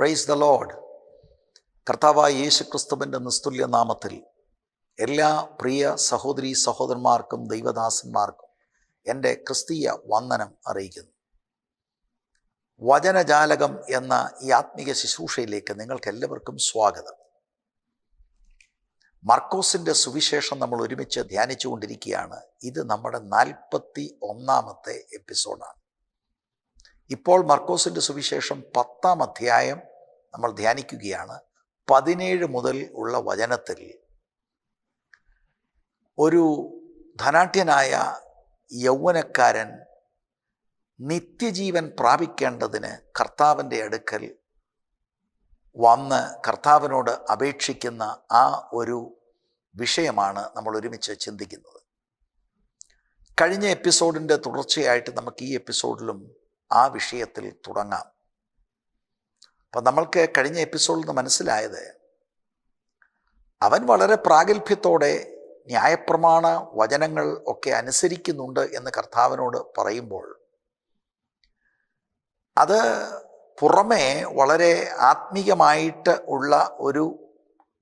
Praise the load കർത്താവായ യേശു ക്രിസ്തുവിന്റെ നിസ്തുല്യ നാമത്തിൽ എല്ലാ പ്രിയ സഹോദരി സഹോദരന്മാർക്കും ദൈവദാസന്മാർക്കും എന്റെ ക്രിസ്തീയ വന്ദനം അറിയിക്കുന്നു. വചനജാലകം എന്ന ഈ ആത്മീയ ശുശ്രൂഷയിലേക്ക് നിങ്ങൾക്കെല്ലാവർക്കും സ്വാഗതം. മർക്കോസിന്റെ സുവിശേഷം നമ്മൾ ഒരുമിച്ച് ധ്യാനിച്ചു കൊണ്ടിരിക്കുകയാണ് ഇത് നമ്മുടെ നാൽപ്പത്തി ഒന്നാമത്തെ എപ്പിസോഡാണ്. ഇപ്പോൾ മർക്കോസിന്റെ സുവിശേഷം പത്താം അധ്യായം നമ്മൾ ധ്യാനിക്കുകയാണ്. പതിനേഴ് മുതൽ ഉള്ള വചനത്തിൽ ഒരു ധനാഠ്യനായ യൗവനക്കാരൻ നിത്യജീവൻ പ്രാപിക്കേണ്ടതിന് കർത്താവിന്റെ അടുക്കൽ വന്ന് കർത്താവിനോട് അപേക്ഷിക്കുന്ന ആ ഒരു വിഷയമാണ് നമ്മൾ ഒരുമിച്ച് ചിന്തിക്കുന്നത്. കഴിഞ്ഞ എപ്പിസോഡിന്റെ തുടർച്ചയായിട്ട് നമുക്ക് ഈ എപ്പിസോഡിലും ആ വിഷയത്തിൽ തുടങ്ങാം. അപ്പം നമ്മൾക്ക് കഴിഞ്ഞ എപ്പിസോഡിൽ നിന്ന് മനസ്സിലായത് അവൻ വളരെ പ്രാഗൽഭ്യത്തോടെ ന്യായപ്രമാണ വചനങ്ങൾ ഒക്കെ അനുസരിക്കുന്നുണ്ട് എന്ന് കർത്താവിനോട് പറയുമ്പോൾ അത് പുറമേ വളരെ ആത്മീയമായിട്ട് ഉള്ള ഒരു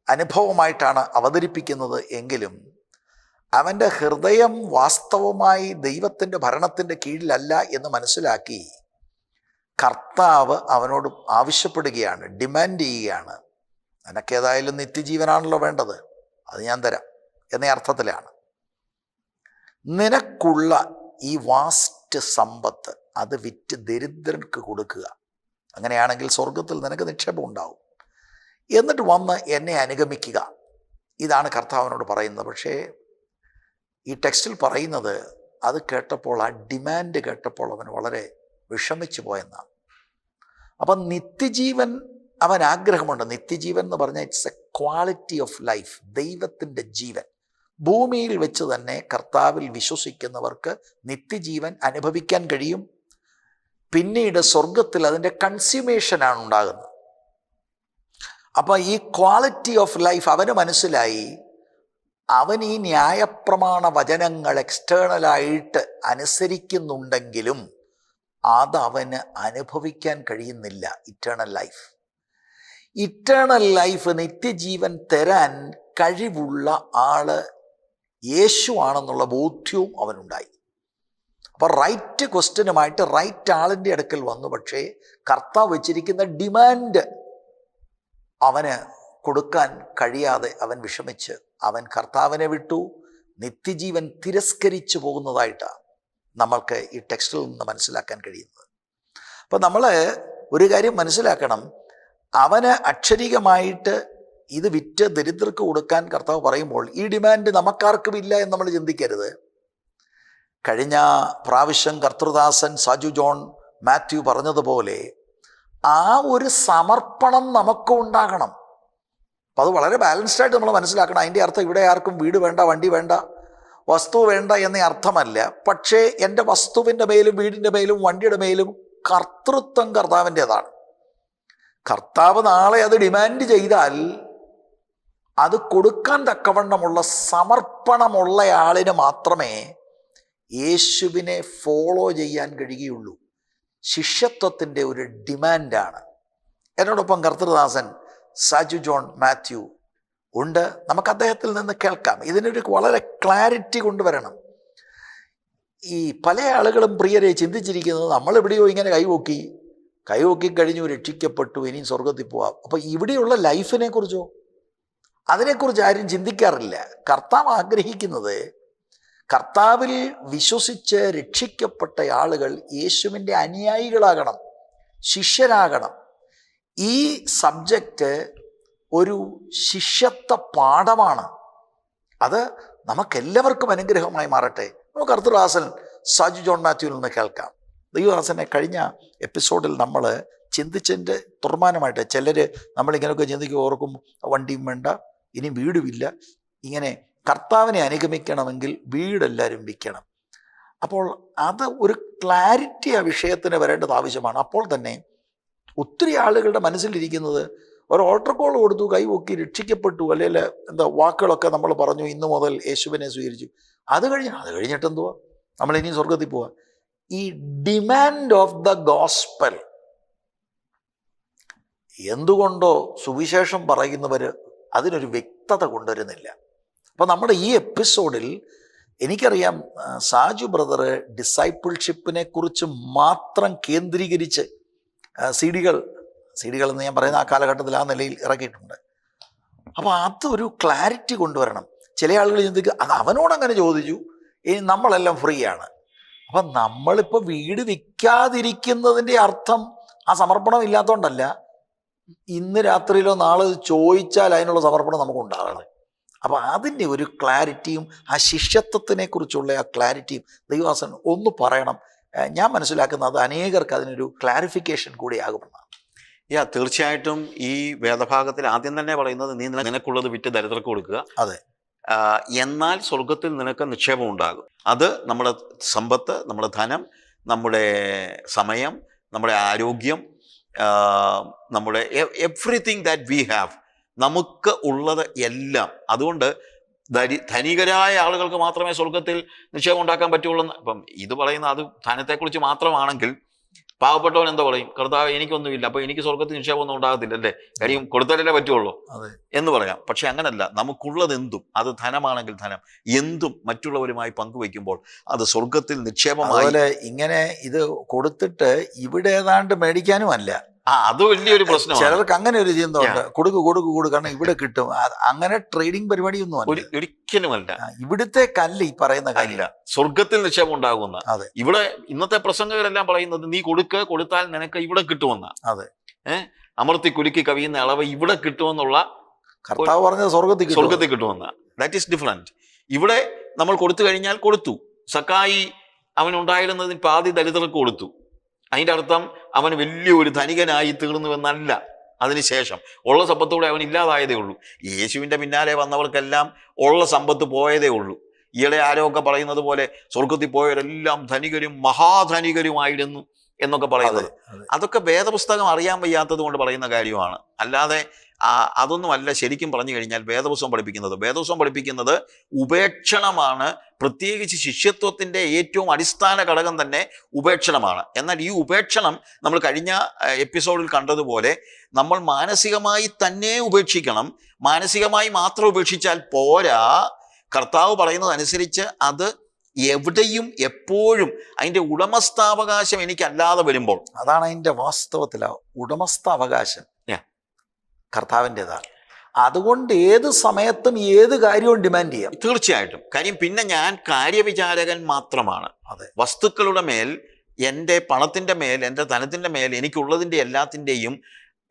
അനുഭവമായിട്ടാണ് അവതരിപ്പിക്കുന്നത് എങ്കിലും അവന്റെ ഹൃദയം വാസ്തവമായി ദൈവത്തിന്റെ ഭരണത്തിന്റെ കീഴിലല്ല എന്ന് മനസ്സിലാക്കി കർത്താവ് അവനോട് ആവശ്യപ്പെടുകയാണ് ഡിമാൻഡ് ചെയ്യുകയാണ്. നിനക്കേതായാലും നിത്യജീവനാണല്ലോ വേണ്ടത്. അത് ഞാൻ തരാം എന്ന അർത്ഥത്തിലാണ്. നിനക്കുള്ള ഈ വാസ്റ്റ് സമ്പത്ത് അത് വിറ്റ് ദരിദ്രർക്ക് കൊടുക്കുക. അങ്ങനെയാണെങ്കിൽ സ്വർഗത്തിൽ നിനക്ക് നിക്ഷേപം ഉണ്ടാവും. എന്നിട്ട് വന്ന് എന്നെ അനുഗമിക്കുക. ഇതാണ് കർത്താവിനോട് പറയുന്നത്. പക്ഷേ ഈ ടെക്സ്റ്റിൽ പറയുന്നത് അത് കേട്ടപ്പോൾ ആ ഡിമാൻഡ് കേട്ടപ്പോൾ അവന് വളരെ വിഷമിച്ചു പോയെന്നാണ്. അപ്പം നിത്യജീവൻ അവൻ ആഗ്രഹമുണ്ട്. നിത്യജീവൻ എന്ന് പറഞ്ഞാൽ it's a quality of life ദൈവത്തിന്റെ ജീവൻ. ഭൂമിയിൽ വെച്ച് തന്നെ കർത്താവിൽ വിശ്വസിക്കുന്നവർക്ക് നിത്യജീവൻ അനുഭവിക്കാൻ കഴിയും. പിന്നീട് സ്വർഗത്തിൽ അതിന്റെ കൺസ്യൂമേഷനാണ് ഉണ്ടാകുന്നത്. അപ്പം ഈ ക്വാളിറ്റി ഓഫ് ലൈഫ് അവന് മനസ്സിലായി. അവൻ ഈ ന്യായപ്രമാണ വചനങ്ങൾ എക്സ്റ്റേണലായിട്ട് അനുസരിക്കുന്നുണ്ടെങ്കിലും അത് അവന് അനുഭവിക്കാൻ കഴിയുന്നില്ല. ഇറ്റേണൽ ലൈഫ് ഇറ്റേണൽ ലൈഫ് നിത്യജീവൻ തരാൻ കഴിവുള്ള ആൾ യേശു ആണെന്നുള്ള ബോധ്യവും അവനുണ്ടായി. അപ്പോൾ റൈറ്റ് ക്വസ്റ്റ്യനുമായിട്ട് റൈറ്റ് ആളിന്റെ അടുക്കൽ വന്നു. പക്ഷേ കർത്താവ് വെച്ചിരിക്കുന്ന ഡിമാൻഡ് അവന് കൊടുക്കാൻ കഴിയാതെ അവൻ വിഷമിച്ച് അവൻ കർത്താവിനെ വിട്ടു. നിത്യജീവൻ തിരസ്കരിച്ചു പോകുന്നതായിട്ടാണ്. നമ്മൾക്ക് ഈ ടെക്സ്റ്റിൽ നിന്ന് മനസ്സിലാക്കാൻ കഴിയുന്നത്. അപ്പം നമ്മൾ ഒരു കാര്യം മനസ്സിലാക്കണം. അവന് അക്ഷരികമായിട്ട് ഇത് വിറ്റ് ദരിദ്രർക്ക് കൊടുക്കാൻ കർത്താവ് പറയുമ്പോൾ ഈ ഡിമാൻഡ് നമുക്കാർക്കും ഇല്ല എന്ന് നമ്മൾ ചിന്തിക്കരുത്. കഴിഞ്ഞ പ്രാവശ്യം കർത്തൃദാസൻ സാജു ജോൺ മാത്യു പറഞ്ഞതുപോലെ ആ ഒരു സമർപ്പണം നമുക്ക് ഉണ്ടാകണം. അപ്പം അത് വളരെ ബാലൻസ്ഡ് ആയിട്ട് നമ്മൾ മനസ്സിലാക്കണം. അതിന്റെ അർത്ഥം ഇവിടെ ആർക്കും വീട് വേണ്ട വണ്ടി വേണ്ട വസ്തു വേണ്ട എന്ന അർത്ഥമല്ല. പക്ഷേ എന്റെ വസ്തുവിന്റെ മേലും വീടിന്റെ മേലും വണ്ടിയുടെ മേലും കർത്തൃത്വം കർത്താവിന്റെതാണ്. കർത്താവ് നാളെ അത് ഡിമാൻഡ് ചെയ്താൽ അത് കൊടുക്കാൻ തക്കവണ്ണമുള്ള സമർപ്പണമുള്ള ആളിന് മാത്രമേ യേശുവിനെ ഫോളോ ചെയ്യാൻ കഴിയുകയുള്ളൂ. ശിഷ്യത്വത്തിന്റെ ഒരു ഡിമാൻഡാണ്. എന്നോടൊപ്പം കർത്തൃദാസൻ സാജു ജോൺ മാത്യു ഉണ്ട്. നമുക്ക് അദ്ദേഹത്തിൽ നിന്ന് കേൾക്കാം. ഇതിനൊരു വളരെ ക്ലാരിറ്റി കൊണ്ടുവരണം. ഈ പല ആളുകളും പ്രിയരെ ചിന്തിച്ചിരിക്കുന്നത് നമ്മൾ എവിടെയോ ഇങ്ങനെ കൈവോക്കി. കൈവോക്കി കഴിഞ്ഞു രക്ഷിക്കപ്പെട്ടു ഇനിയും സ്വർഗത്തിൽ പോവാം. അപ്പോൾ ഇവിടെയുള്ള ലൈഫിനെ കുറിച്ചോ? അതിനെക്കുറിച്ച് ആരും ചിന്തിക്കാറില്ല. കർത്താവ് ആഗ്രഹിക്കുന്നത് കർത്താവിൽ വിശ്വസിച്ച് രക്ഷിക്കപ്പെട്ട ആളുകൾ യേശുവിന്റെ അനുയായികളാകണം ശിഷ്യരാകണം. ഈ സബ്ജക്റ്റ് ഒരു ശിഷ്യത്വ പാഠമാണ്. അത് നമുക്കെല്ലാവർക്കും അനുഗ്രഹമായി മാറട്ടെ. നമുക്ക് അർത്തുദാസൻ സാജു ജോൺ മാത്യുവിൽ നിന്ന് കേൾക്കാം. ദൈവദാസനെ കഴിഞ്ഞ എപ്പിസോഡിൽ നമ്മൾ ചിന്തിച്ചതിന്റെ തുറമാനമായിട്ട് ചിലർ നമ്മളിങ്ങനെയൊക്കെ ചിന്തിക്കും ഓർക്കും വണ്ടിയും വേണ്ട ഇനി വീടുമില്ല. ഇങ്ങനെ കർത്താവിനെ അനുഗമിക്കണമെങ്കിൽ വീടെല്ലാവരും വിൽക്കണം. അപ്പോൾ അത് ഒരു ക്ലാരിറ്റി ആ വിഷയത്തിന് വരേണ്ടത് ആവശ്യമാണ്. അപ്പോൾ തന്നെ ഒത്തിരി ആളുകളുടെ മനസ്സിലിരിക്കുന്നത് ഒരു ഓൾട്ടർ കോൾ കൊടുത്തു കൈവൊക്കി രക്ഷിക്കപ്പെട്ടു അല്ലെങ്കിൽ എന്താ വാക്കുകളൊക്കെ നമ്മൾ പറഞ്ഞു ഇന്നു മുതൽ യേശുവിനെ സ്വീകരിച്ചു. അത് കഴിഞ്ഞ് അത് കഴിഞ്ഞിട്ട് എന്തുവാ? നമ്മൾ ഇനി സ്വർഗത്തിൽ പോവാ. ഈ ഡിമാൻഡ് ഓഫ് ദ ഗോസ്പൽ എന്തുകൊണ്ടോ സുവിശേഷം പറയുന്നവർ അതിനൊരു വ്യക്തത കൊണ്ടുവരുന്നില്ല. അപ്പോൾ നമ്മുടെ ഈ എപ്പിസോഡിൽ എനിക്കറിയാം സാജു ബ്രദർ ഡിസൈപ്പിൾഷിപ്പിനെ കുറിച്ച് മാത്രം കേന്ദ്രീകരിച്ച് സി ഡികൾ സി ഡികൾ എന്ന് ഞാൻ പറയുന്ന ആ കാലഘട്ടത്തിൽ ആ നിലയിൽ ഇറക്കിയിട്ടുണ്ട്. അപ്പോൾ അതൊരു ക്ലാരിറ്റി കൊണ്ടുവരണം. ചില ആളുകൾ ചിന്തിക്കുക അത് അവനോട് അങ്ങനെ ചോദിച്ചു. ഇനി നമ്മളെല്ലാം ഫ്രീ ആണ്. അപ്പം നമ്മളിപ്പോൾ വീട് വിൽക്കാതിരിക്കുന്നതിന്റെ അർത്ഥം ആ സമർപ്പണം ഇല്ലാത്തതുകൊണ്ടല്ല ഇന്ന് രാത്രിയിലോ നാളെ ചോദിച്ചാൽ അതിനുള്ള സമർപ്പണം നമുക്ക് ഉണ്ടാകണം അപ്പോൾ അതിന്റെ ഒരു ക്ലാരിറ്റിയും ആ ശിഷ്യത്വത്തിനെ കുറിച്ചുള്ള ആ ക്ലാരിറ്റിയും ദൈവാസൻ ഒന്ന് പറയണം. ഞാൻ മനസ്സിലാക്കുന്നത് അത് അനേകർക്ക് അതിനൊരു ക്ലാരിഫിക്കേഷൻ കൂടിയാകുമെന്നാണ് യാ തീർച്ചയായിട്ടും ഈ വേദഭാഗത്തിൽ ആദ്യം തന്നെ പറയുന്നത് നീ നിന- നിനക്കുള്ളത് വിറ്റ് ദരിദ്രർക്ക് കൊടുക്കുക. അതെ. എന്നാൽ സ്വർഗത്തിൽ നിനക്ക് നിക്ഷേപം ഉണ്ടാകും. അത് നമ്മുടെ സമ്പത്ത് നമ്മുടെ ധനം നമ്മുടെ സമയം നമ്മുടെ ആരോഗ്യം നമ്മുടെ എവ്രിതിങ് ദാറ്റ് വി ഹാവ് നമുക്ക് ഉള്ളത് എല്ലാം. അതുകൊണ്ട് ധരി ധനികരായ ആളുകൾക്ക് മാത്രമേ സ്വർഗത്തിൽ നിക്ഷേപം ഉണ്ടാക്കാൻ പറ്റുള്ളൂ അപ്പം ഇത് പറയുന്ന അത് ധനത്തെക്കുറിച്ച് മാത്രമാണെങ്കിൽ പാവപ്പെട്ടവൻ എന്താ പറയും കർത്താവ് എനിക്കൊന്നുമില്ല അപ്പൊ എനിക്ക് സ്വർഗത്തിൽ നിക്ഷേപമൊന്നും ഉണ്ടാകത്തില്ല അല്ലേ? കാര്യം കൊടുത്താലല്ലേ പറ്റുള്ളൂ. അതെ. എന്ന് പറയാം. പക്ഷെ അങ്ങനല്ല നമുക്കുള്ളത് എന്തും അത് ധനമാണെങ്കിൽ ധനം എന്തും മറ്റുള്ളവരുമായി പങ്കുവെക്കുമ്പോൾ അത് സ്വർഗത്തിൽ നിക്ഷേപമായി അതുപോലെ ഇങ്ങനെ ഇത് കൊടുത്തിട്ട് ഇവിടെ ഏതാണ്ട് മേടിക്കാനും അല്ല അത് വലിയൊരു പ്രശ്നം ചിലർക്ക് അങ്ങനെ ഒരു ചിന്തയുണ്ട് കൊടുക്കു കൊടുക്കു കൊടുക്കണം ഇവിടെ കിട്ടും. അങ്ങനെ ട്രേഡിംഗ് പരിപാടിയൊന്നും അല്ല. ഒരു- ഒരിക്കലുമല്ല. ഇവിടുത്തെ കല്ല് ഈ പറയുന്ന കല്ല. സ്വർഗത്തിൽ നിക്ഷേപം ഉണ്ടാകുന്ന. അതെ. ഇവിടെ ഇന്നത്തെ പ്രസംഗകരെല്ലാം പറയുന്നത് നീ കൊടുക്ക് കൊടുത്താൽ നിനക്ക് ഇവിടെ കിട്ടുമെന്ന. അതെ. ഏഹ് അമർത്തി കുലുക്കി കവിയുന്ന അളവ് ഇവിടെ കിട്ടുമെന്നുള്ള കർത്താവ് പറഞ്ഞത് സ്വർഗത്തിൽ സ്വർഗത്തിൽ കിട്ടുമെന്ന. ദാറ്റ് ഈസ് ഡിഫറെന്റ് ഇവിടെ നമ്മൾ കൊടുത്തു കഴിഞ്ഞാൽ കൊടുത്തു. സക്കായി അവനുണ്ടായിരുന്നതിന് പാതി ദലിതർക്ക് കൊടുത്തു. അതിന്റെ അർത്ഥം അവൻ വലിയൊരു ധനികനായി തീർന്നുവെന്നല്ല. അതിനുശേഷം ഉള്ള സമ്പത്തോടെ അവൻ ഇല്ലാതായതേ ഉള്ളൂ. യേശുവിന്റെ പിന്നാലെ വന്നവർക്കെല്ലാം ഉള്ള സമ്പത്ത് പോയതേ ഉള്ളൂ. ഈയിടെ ആരൊക്കെ പറയുന്നത് പോലെ സ്വർഗത്തിൽ പോയവരെല്ലാം ധനികരും മഹാധനികരുമായിരുന്നു എന്നൊക്കെ പറയുന്നത്. അതെ, അതെ. അതൊക്കെ വേദപുസ്തകം അറിയാൻ വയ്യാത്തത് കൊണ്ട് പറയുന്ന കാര്യമാണ്. അല്ലാതെ അതൊന്നുമല്ല ശരിക്കും പറഞ്ഞു കഴിഞ്ഞാൽ വേദപുസ്തകം പഠിപ്പിക്കുന്നത്. വേദപുസ്തകം പഠിപ്പിക്കുന്നത് ഉപേക്ഷണമാണ്. പ്രത്യേകിച്ച് ശിഷ്യത്വത്തിന്റെ ഏറ്റവും അടിസ്ഥാന ഘടകം തന്നെ ഉപേക്ഷണമാണ്. എന്നാൽ ഈ ഉപേക്ഷണം നമ്മൾ കഴിഞ്ഞ എപ്പിസോഡിൽ കണ്ടതുപോലെ നമ്മൾ മാനസികമായി തന്നെ ഉപേക്ഷിക്കണം. മാനസികമായി മാത്രം ഉപേക്ഷിച്ചാൽ പോരാ. കർത്താവ് പറയുന്നതനുസരിച്ച് അത് എവിടെയും എപ്പോഴും അതിന്റെ ഉടമസ്ഥാവകാശം എനിക്കല്ലാതെ വരുമ്പോൾ. അതാണ് അതിന്റെ വാസ്തവത്തിൽ ഉടമസ്ഥ അവകാശം Yeah. കർത്താവിന്റെതാണ്. അതുകൊണ്ട് ഏത് സമയത്തും ഏത് കാര്യവും ഡിമാൻഡ് ചെയ്യാം. തീർച്ചയായിട്ടും. കാര്യം പിന്നെ ഞാൻ കാര്യവിചാരകൻ മാത്രമാണ്. അതെ. വസ്തുക്കളുടെ മേൽ എന്റെ പണത്തിന്റെ മേൽ എന്റെ ധനത്തിന്റെ മേൽ എനിക്കുള്ളതിന്റെ എല്ലാത്തിന്റെയും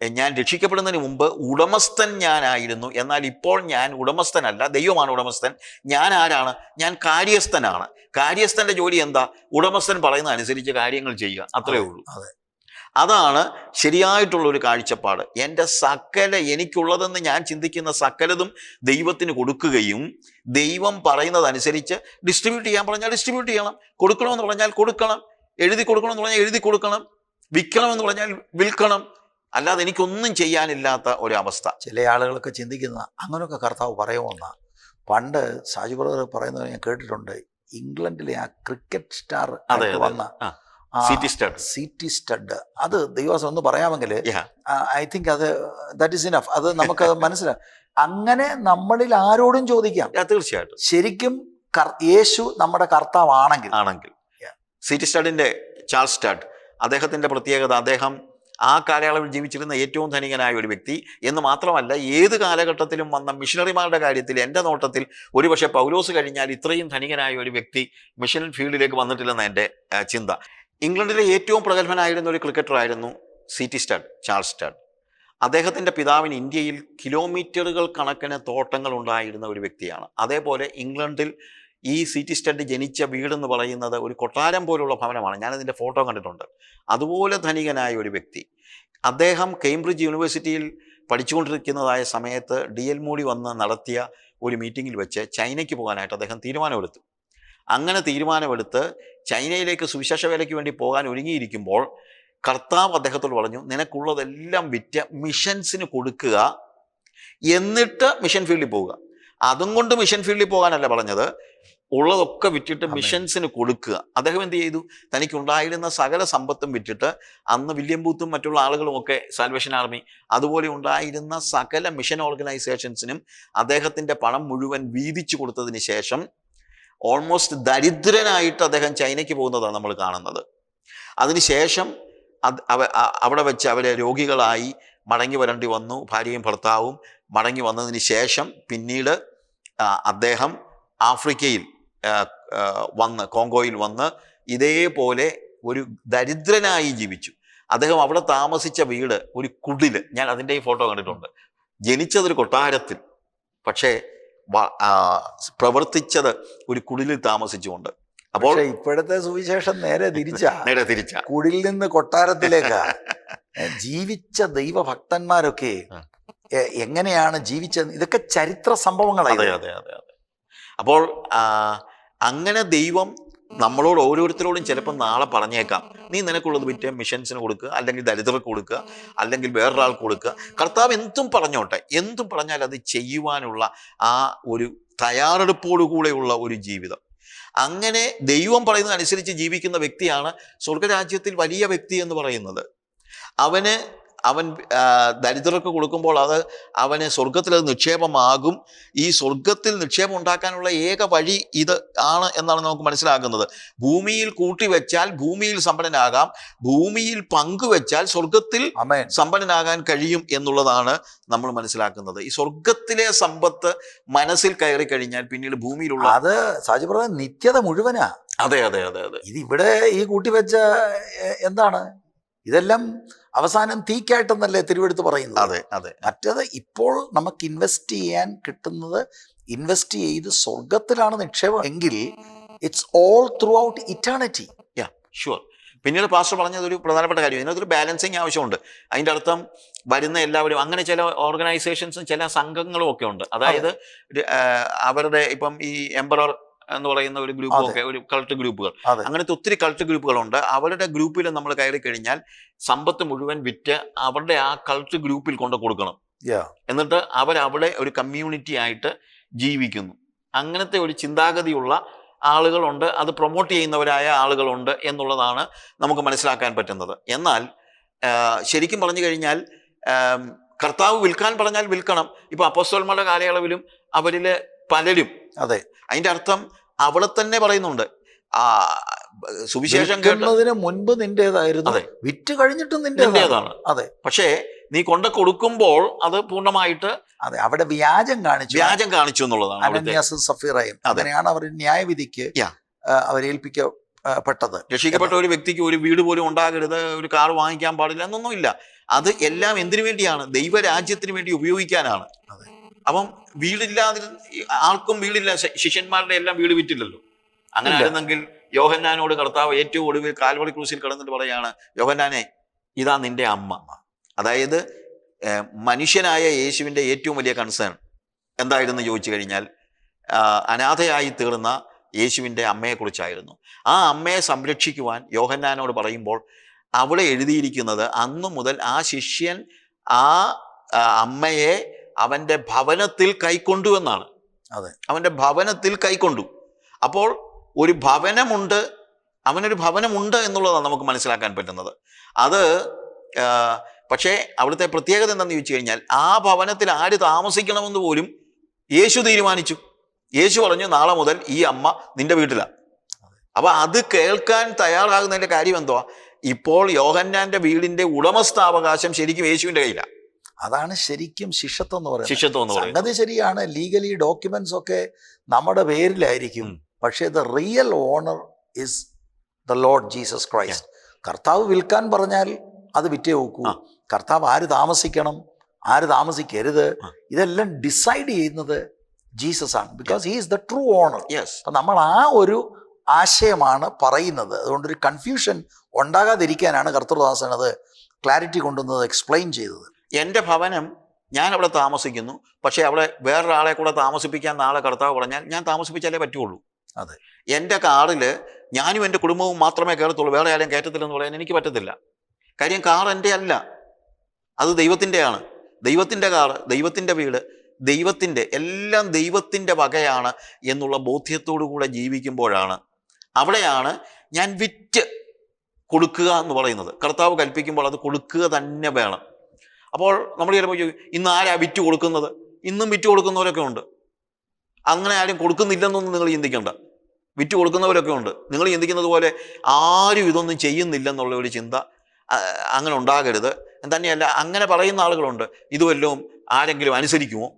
ഞാൻ രക്ഷിക്കപ്പെടുന്നതിന് മുമ്പ് ഉടമസ്ഥൻ ഞാനായിരുന്നു. എന്നാൽ ഇപ്പോൾ ഞാൻ ഉടമസ്ഥനല്ല. ദൈവമാണ് ഉടമസ്ഥൻ. ഞാൻ ആരാണ്? ഞാൻ കാര്യസ്ഥനാണ്. കാര്യസ്ഥന്റെ ജോലി എന്താ? ഉടമസ്ഥൻ പറയുന്ന അനുസരിച്ച് കാര്യങ്ങൾ ചെയ്യുക. അത്രയേ ഉള്ളൂ. അതെ. അതാണ് ശരിയായിട്ടുള്ള ഒരു കാഴ്ചപ്പാട്. എന്റെ സകല എനിക്കുള്ളതെന്ന് ഞാൻ ചിന്തിക്കുന്ന സകലതും ദൈവത്തിന് കൊടുക്കുകയും ദൈവം പറയുന്നതനുസരിച്ച് ഡിസ്ട്രിബ്യൂട്ട് ചെയ്യാൻ പറഞ്ഞാൽ ഡിസ്ട്രിബ്യൂട്ട് ചെയ്യണം. കൊടുക്കണമെന്ന് പറഞ്ഞാൽ കൊടുക്കണം. എഴുതി കൊടുക്കണമെന്ന് പറഞ്ഞാൽ എഴുതി കൊടുക്കണം. വിൽക്കണമെന്ന് പറഞ്ഞാൽ വിൽക്കണം. അല്ലാതെ എനിക്കൊന്നും ചെയ്യാനില്ലാത്ത ഒരവസ്ഥ. ചില ആളുകളൊക്കെ ചിന്തിക്കുന്ന അങ്ങനെയൊക്കെ കർത്താവ് പറയുമെന്ന. പണ്ട് സാജു ബ്രദർ പറയുന്നത് ഞാൻ കേട്ടിട്ടുണ്ട്. ഇംഗ്ലണ്ടിലെ ആ ക്രിക്കറ്റ് സ്റ്റാർ. വന്ന. C T Studd C T Studd അത് ദൈവാസം ഒന്ന് പറയാമെങ്കിൽ. ഐ തിങ്ക് അത് ദാറ്റ് ഇസ് ഇനഫ് അത് നമുക്ക് മനസ്സിലാവും അങ്ങനെ നമ്മളിൽ ആരോടും ചോദിക്കാം. തീർച്ചയായിട്ടും. ശരിക്കും യേശു നമ്മുടെ കർത്താവാണെങ്കിൽ. ആണെങ്കിൽ. സിറ്റി സ്റ്റഡിന്റെ ചാൾസ് സ്റ്റഡ് അദ്ദേഹത്തിന്റെ പ്രത്യേകത അദ്ദേഹം ആ കാലയളവിൽ ജീവിച്ചിരുന്ന ഏറ്റവും ധനികനായ ഒരു വ്യക്തി എന്ന് മാത്രമല്ല ഏത് കാലഘട്ടത്തിലും വന്ന മിഷനറിമാരുടെ കാര്യത്തിൽ എന്റെ നോട്ടത്തിൽ ഒരുപക്ഷെ പൗലോസ് കഴിഞ്ഞാൽ ഇത്രയും ധനികനായ ഒരു വ്യക്തി മിഷൻ ഫീൽഡിലേക്ക് വന്നിട്ടില്ലെന്ന എന്റെ ചിന്ത. ഇംഗ്ലണ്ടിലെ ഏറ്റവും പ്രഗത്ഭനായിരുന്ന ഒരു ക്രിക്കറ്ററായിരുന്നു C T Studd Charles Studd. അദ്ദേഹത്തിന്റെ പിതാവിന് ഇന്ത്യയിൽ കിലോമീറ്ററുകൾ കണക്കിന് തോട്ടങ്ങൾ ഉണ്ടായിരുന്ന ഒരു വ്യക്തിയാണ്. അതേപോലെ ഇംഗ്ലണ്ടിൽ ഈ സി ടി സ്റ്റഡ് ജനിച്ച വീടെന്ന് പറയുന്നത് ഒരു കൊട്ടാരം പോലുള്ള ഭവനമാണ്. ഞാനതിന്റെ ഫോട്ടോ കണ്ടിട്ടുണ്ട്. അതുപോലെ ധനികനായ ഒരു വ്യക്തി. അദ്ദേഹം കേംബ്രിഡ്ജ് യൂണിവേഴ്സിറ്റിയിൽ പഠിച്ചുകൊണ്ടിരിക്കുന്നതായ സമയത്ത് ഡി എൽ മൂടി വന്ന് നടത്തിയ ഒരു മീറ്റിങ്ങിൽ വെച്ച് ചൈനയ്ക്ക് പോകാനായിട്ട് അദ്ദേഹം തീരുമാനമെടുത്തു. അങ്ങനെ തീരുമാനമെടുത്ത് ചൈനയിലേക്ക് സുവിശേഷ വേലയ്ക്ക് വേണ്ടി പോകാൻ ഒരുങ്ങിയിരിക്കുമ്പോൾ കർത്താവ് അദ്ദേഹത്തോട് പറഞ്ഞു നിനക്കുള്ളതെല്ലാം വിറ്റ് മിഷൻസിന് കൊടുക്കുക എന്നിട്ട് മിഷൻ ഫീൽഡിൽ പോവുക. അതും കൊണ്ട് മിഷൻ ഫീൽഡിൽ പോകാനല്ല പറഞ്ഞത് ഉള്ളതൊക്കെ വിറ്റിട്ട്. മിഷൻസിന് കൊടുക്കുക. അദ്ദേഹം എന്ത് ചെയ്തു? തനിക്കുണ്ടായിരുന്ന സകല സമ്പത്തും വിറ്റിട്ട് അന്ന് വില്യം ബൂത്തും മറ്റുള്ള ആളുകളും ഒക്കെ സാൽവേഷൻ ആർമി അതുപോലെ ഉണ്ടായിരുന്ന സകല മിഷൻ ഓർഗനൈസേഷൻസിനും അദ്ദേഹത്തിന്റെ പണം മുഴുവൻ വീതിച്ചു കൊടുത്തതിന് ശേഷം ഓൾമോസ്റ്റ് ദരിദ്രനായിട്ട് അദ്ദേഹം ചൈനയ്ക്ക് പോകുന്നതാണ് നമ്മൾ കാണുന്നത്. അതിനുശേഷം അത് അവ- അവിടെ വെച്ച് അവരെ രോഗികളായി മടങ്ങി വരേണ്ടി വന്നു. ഭാര്യയും ഭർത്താവും മടങ്ങി വന്നതിന് ശേഷം പിന്നീട് അദ്ദേഹം ആഫ്രിക്കയിൽ വന്ന് കോങ്കോയിൽ വന്ന് ഇതേപോലെ ഒരു ദരിദ്രനായി ജീവിച്ചു. അദ്ദേഹം അവിടെ താമസിച്ച വീട് ഒരു കുടിൽ. ഞാൻ അതിന്റെ ഈ ഫോട്ടോ കണ്ടിട്ടുണ്ട്. ജനിച്ചതൊരു കൊട്ടാരത്തിൽ. പക്ഷേ പ്രവർത്തിച്ചത് ഒരു കുടിലിൽ താമസിച്ചുകൊണ്ട്. അപ്പോൾ ഇപ്പോഴത്തെ സുവിശേഷം നേരെ തിരിച്ച. നേരെ തിരിച്ച. കുടിൽ നിന്ന് കൊട്ടാരത്തിലേക്ക്. ജീവിച്ച ദൈവഭക്തന്മാരൊക്കെ എങ്ങനെയാണ് ജീവിച്ചത്? ഇതൊക്കെ ചരിത്ര സംഭവങ്ങളായി. സംഭവങ്ങളാണ് അതെ അതെ അതെ. അപ്പോൾ അങ്ങനെ ദൈവം നമ്മളോട് ഓരോരുത്തരോടും ചിലപ്പോൾ നാളെ പറഞ്ഞേക്കാം. നീ നിനക്കുള്ളത് വിറ്റ് മിഷൻസിന് കൊടുക്കുക അല്ലെങ്കിൽ ദരിദ്രർക്ക് കൊടുക്കുക അല്ലെങ്കിൽ വേറൊരാൾക്ക് കൊടുക്കുക. കർത്താവ് എന്തും പറഞ്ഞോട്ടെ. എന്തും പറഞ്ഞാൽ അത് ചെയ്യുവാനുള്ള ആ ഒരു തയ്യാറെടുപ്പോടുകൂടെയുള്ള ഒരു ജീവിതം. അങ്ങനെ ദൈവം പറയുന്നതനുസരിച്ച് ജീവിക്കുന്ന വ്യക്തിയാണ് സ്വർഗരാജ്യത്തിൽ വലിയ വ്യക്തി എന്ന് പറയുന്നത്. അവന് അവൻ ദരിദ്രർക്ക് കൊടുക്കുമ്പോൾ അത് അവന് സ്വർഗത്തിൽ അത് നിക്ഷേപമാകും. ഈ സ്വർഗത്തിൽ നിക്ഷേപം ഉണ്ടാക്കാനുള്ള ഏക വഴി ഇത് ആണ് എന്നാണ് നമുക്ക് മനസ്സിലാക്കുന്നത് ഭൂമിയിൽ കൂട്ടിവെച്ചാൽ ഭൂമിയിൽ സമ്പന്നനാകാം. ഭൂമിയിൽ പങ്കുവെച്ചാൽ സ്വർഗത്തിൽ സമ്പന്നനാകാൻ കഴിയും എന്നുള്ളതാണ് നമ്മൾ മനസ്സിലാക്കുന്നത്. ഈ സ്വർഗത്തിലെ സമ്പത്ത് മനസ്സിൽ കയറി കഴിഞ്ഞാൽ പിന്നീട് ഭൂമിയിലുള്ള അത് സാജി പറഞ്ഞ നിത്യത മുഴുവനാ. അതെ അതെ അതെ അതെ. ഇത് ഇവിടെ ഈ കൂട്ടിവെച്ച എന്താണ്? ഇതെല്ലാം അവസാനം തീക്കായിട്ടെന്നല്ലേ തിരുവെടുത്ത് പറയുന്നത്? അതെ അതെ. മറ്റത് ഇപ്പോൾ നമുക്ക് ഇൻവെസ്റ്റ് ചെയ്യാൻ കിട്ടുന്നത് ഇൻവെസ്റ്റ് ചെയ്ത് സ്വർഗത്തിലാണ് നിക്ഷേപം. എങ്കിൽ it's all throughout eternity yeah sure പിന്നീട് പാസ്റ്റർ പറഞ്ഞത് ഒരു പ്രധാനപ്പെട്ട കാര്യം. ഇതിനകത്തൊരു ബാലൻസിങ് ആവശ്യമുണ്ട്. അതിന്റെ അർത്ഥം വരുന്ന എല്ലാവരും അങ്ങനെ ചില ഓർഗനൈസേഷൻസും ചില സംഘങ്ങളും ഒക്കെ ഉണ്ട്. അതായത് അവരുടെ ഇപ്പം ഈ എംബറർ എന്ന് പറയുന്ന ഒരു ഗ്രൂപ്പ് ഒക്കെ ഒരു കൾട്ട് ഗ്രൂപ്പുകൾ. അങ്ങനത്തെ ഒത്തിരി കൾട്ട് ഗ്രൂപ്പുകളുണ്ട്. അവരുടെ ഗ്രൂപ്പിൽ നമ്മൾ കയറി കഴിഞ്ഞാൽ സമ്പത്ത് മുഴുവൻ വിറ്റ് അവരുടെ ആ കൾട്ട് ഗ്രൂപ്പിൽ കൊണ്ട് കൊടുക്കണം. എന്നിട്ട് അവരവിടെ ഒരു കമ്മ്യൂണിറ്റി ആയിട്ട് ജീവിക്കുന്നു. അങ്ങനത്തെ ഒരു ചിന്താഗതിയുള്ള ആളുകളുണ്ട്. അത് പ്രൊമോട്ട് ചെയ്യുന്നവരായ ആളുകളുണ്ട് എന്നുള്ളതാണ് നമുക്ക് മനസ്സിലാക്കാൻ പറ്റുന്നത്. എന്നാൽ ശരിക്കും പറഞ്ഞു കഴിഞ്ഞാൽ കർത്താവ് വിൽക്കാൻ പറഞ്ഞാൽ വിൽക്കണം. ഇപ്പൊ അപ്പോസ്തലന്മാരുടെ കാലയളവിലും അവരിൽ പലരും അതെ. അതിന്റെ അർത്ഥം അവളെ തന്നെ പറയുന്നുണ്ട്. ആ സുവിശേഷം കേട്ടതിന് മുൻപ് നിന്റേതായിരുന്നു അതെ. വിറ്റ് കഴിഞ്ഞിട്ടും നിന്റേതാണ്. അതെ. പക്ഷേ നീ കൊണ്ട കൊടുക്കുമ്പോൾ അത് പൂർണമായിട്ട് അതെ അവിടെ വ്യാജം കാണിച്ചു. വ്യാജം കാണിച്ചു എന്നുള്ളതാണ് അനന്യാസും സഫീറയും. അങ്ങനെയാണ് അവർ ന്യായവിധിക്ക് അവരേൽപ്പിക്ക പെട്ടത്. രക്ഷിക്കപ്പെട്ട ഒരു വ്യക്തിക്ക് ഒരു വീട് പോലും ഉണ്ടാകരുത് ഒരു കാർ വാങ്ങിക്കാൻ പാടില്ല എന്നൊന്നുമില്ല. അത് എല്ലാം എന്തിനു വേണ്ടിയാണ്? ദൈവരാജ്യത്തിന് വേണ്ടി ഉപയോഗിക്കാനാണ്. അതെ. അപ്പം വീടില്ലാതെ ആർക്കും വീടില്ല. ശിഷ്യന്മാരുടെ എല്ലാം വീട് വിറ്റില്ലല്ലോ. അങ്ങനെ. ആയിരുന്നെങ്കിൽ യോഹന്നാനോട് കർത്താവ് ഏറ്റവും ഒടുവിൽ കാൽവറി ക്രൂസിൽ കിടന്നിട്ട് പറയാണ് യോഹന്നാനെ ഇതാ നിന്റെ അമ്മ. അതായത് മനുഷ്യനായ യേശുവിന്റെ ഏറ്റവും വലിയ കൺസേൺ എന്തായിരുന്നു ചോദിച്ചു കഴിഞ്ഞാൽ അനാഥയായി തീർന്ന യേശുവിന്റെ അമ്മയെക്കുറിച്ചായിരുന്നു. ആ അമ്മയെ സംരക്ഷിക്കുവാൻ യോഹന്നാനോട് പറയുമ്പോൾ അവിടെ എഴുതിയിരിക്കുന്നത് അന്നു മുതൽ ആ ശിഷ്യൻ ആ, അമ്മയെ അവന്റെ ഭവനത്തിൽ കൈക്കൊണ്ടു എന്നാണ്. അതെ. അവന്റെ ഭവനത്തിൽ കൈക്കൊണ്ടു. അപ്പോൾ ഒരു ഭവനമുണ്ട് അവനൊരു ഭവനമുണ്ട് എന്നുള്ളതാണ് നമുക്ക് മനസ്സിലാക്കാൻ പറ്റുന്നത്. അത് പക്ഷേ അവിടുത്തെ പ്രത്യേകത എന്താണെന്ന് ചോദിച്ചു കഴിഞ്ഞാൽ ആ ഭവനത്തിൽ ആര് താമസിക്കണമെന്ന് പോലും യേശു തീരുമാനിച്ചു. യേശു പറഞ്ഞു നാളെ മുതൽ ഈ അമ്മ നിന്റെ വീട്ടിലാണ് അപ്പോൾ അത് കേൾക്കാൻ തയ്യാറാകുന്നതിന്റെ കാര്യം എന്തുവാ? ഇപ്പോൾ യോഹന്നാന്റെ വീടിന്റെ ഉടമസ്ഥാവകാശം ശരിക്കും യേശുവിന്റെ കയ്യിലാണ് അതാണ് ശരിക്കും ശിഷ്യത്വം എന്ന് പറയുന്നത്. എന്ന് പറയുന്നത്. സംഗതി ശരിയാണ്. ലീഗലി ഡോക്യുമെന്റ്സ് ഒക്കെ നമ്മുടെ പേരിലായിരിക്കും. പക്ഷേ the real owner is the Lord Jesus Christ കർത്താവ് വിൽക്കാൻ പറഞ്ഞാൽ അത് വിറ്റേ നോക്കൂ കർത്താവ് ആര് താമസിക്കണം ആര് താമസിക്കരുത്. ഇതെല്ലാം ഡിസൈഡ് ചെയ്യുന്നത് ജീസസ് ആണ്. Because he is the true owner yes അപ്പം നമ്മൾ ആ ഒരു ആശയമാണ് പറയുന്നത്. അതുകൊണ്ട് ഒരു കൺഫ്യൂഷൻ ഉണ്ടാകാതിരിക്കാനാണ് കർത്തൃദാസൻ അത് ക്ലാരിറ്റി കൊണ്ടുവന്നത് എക്സ്പ്ലെയിൻ ചെയ്തത്. എന്റെ ഭവനം ഞാൻ അവിടെ താമസിക്കുന്നു. പക്ഷേ അവിടെ വേറൊരാളെ കൂടെ താമസിപ്പിക്കാൻ നാളെ കർത്താവ് പറഞ്ഞാൽ ഞാൻ താമസിപ്പിച്ചാലേ പറ്റുള്ളൂ. അതെ. എന്റെ കാറിൽ ഞാനും എന്റെ കുടുംബവും മാത്രമേ കയറത്തുള്ളൂ. വേറെ ആരെയും കയറ്റത്തില്ലെന്ന് പറയാൻ എനിക്ക് പറ്റത്തില്ല. കാര്യം കാർ എന്റെ അല്ല. അത് ദൈവത്തിന്റെയാണ് ദൈവത്തിന്റെ കാറ് ദൈവത്തിന്റെ വീട് ദൈവത്തിന്റെ എല്ലാം ദൈവത്തിന്റെ വകയാണ് എന്നുള്ള ബോധ്യത്തോടു കൂടെ ജീവിക്കുമ്പോഴാണ് അവിടെയാണ് ഞാൻ വിറ്റ് കൊടുക്കുക എന്ന് പറയുന്നത്. കർത്താവ് കൽപ്പിക്കുമ്പോൾ അത് കൊടുക്കുക തന്നെ വേണം. അപ്പോൾ നമ്മൾ ചിലപ്പോൾ ഇന്ന് ആരാ വിറ്റ് കൊടുക്കുന്നത്? ഇന്നും വിറ്റ് കൊടുക്കുന്നവരൊക്കെ ഉണ്ട്. അങ്ങനെ ആരും കൊടുക്കുന്നില്ലെന്നൊന്നും നിങ്ങൾ ചിന്തിക്കേണ്ട. വിറ്റ് കൊടുക്കുന്നവരൊക്കെ ഉണ്ട്. നിങ്ങൾ ചിന്തിക്കുന്നത് പോലെ ആരും ഇതൊന്നും ചെയ്യുന്നില്ലെന്നുള്ള ഒരു ചിന്ത അങ്ങനെ ഉണ്ടാകരുത്. തന്നെയല്ല അങ്ങനെ പറയുന്ന ആളുകളുണ്ട്. ഇത് വല്ലതും ആരെങ്കിലും അനുസരിക്കുമോ?